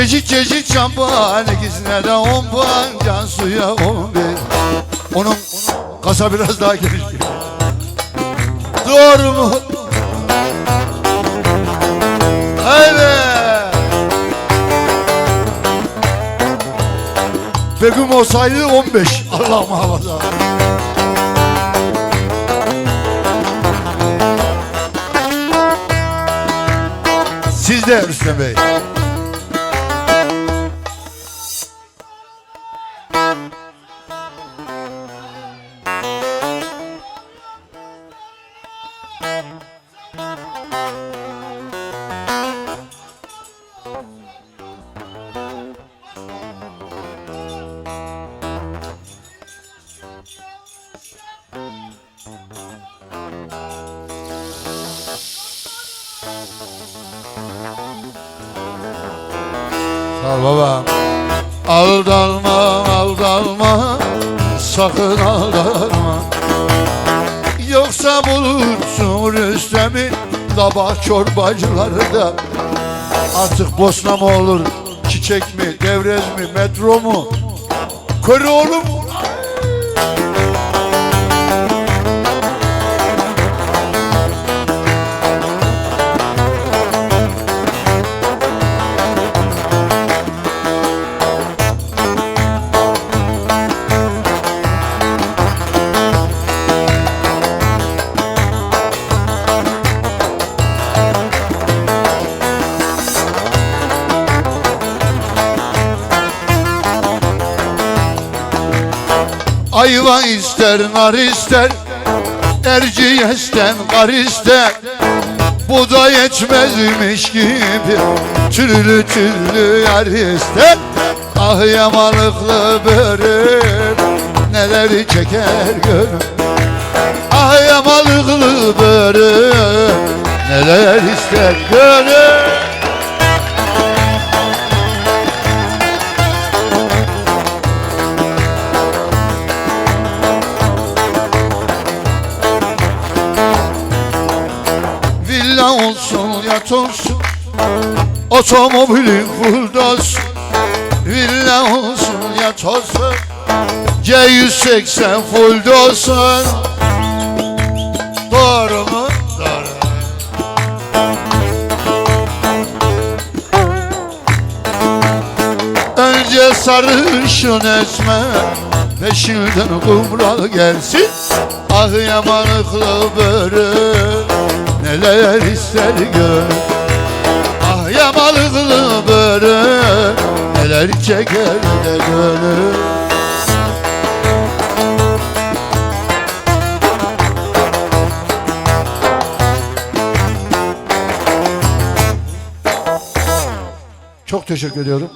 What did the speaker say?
Çeşit çeşit şampuan ikisine de on puan. Can suya on bir. Onun kasa biraz daha geniş Doğru mu? Evet. Begüm olsaydı 15 Allah muhafaza. Siz de Rüstem Bey. Sağ ol baba. Aldanma, aldanma, sakın aldanma. Yoksa bulursun Rüstem'i Sabah çorbacıları da Artık Bosna mı olur Çiçek mi, devrez mi, metro mu Köroğlu mu Ayva ister, nar ister Erciyes'ten kar ister. Bu da yetmezmiş gibi Türlü türlü yar ister. Ah yamalıklı börük Neler çeker gönül. Ah yamalıklı börük Neler ister gönül Villa olsun yat olsun. Otomobilin full dolsun. Villa olsun yat olsun. C180 full dolsun. Doğru mu? Doğru. Önce sarışın esme Peşinden kumral gelsin. Ah yamanıklı börük Neler ister gör Ah yamalıklı börük Neler çeker de gönül Çok teşekkür ediyorum.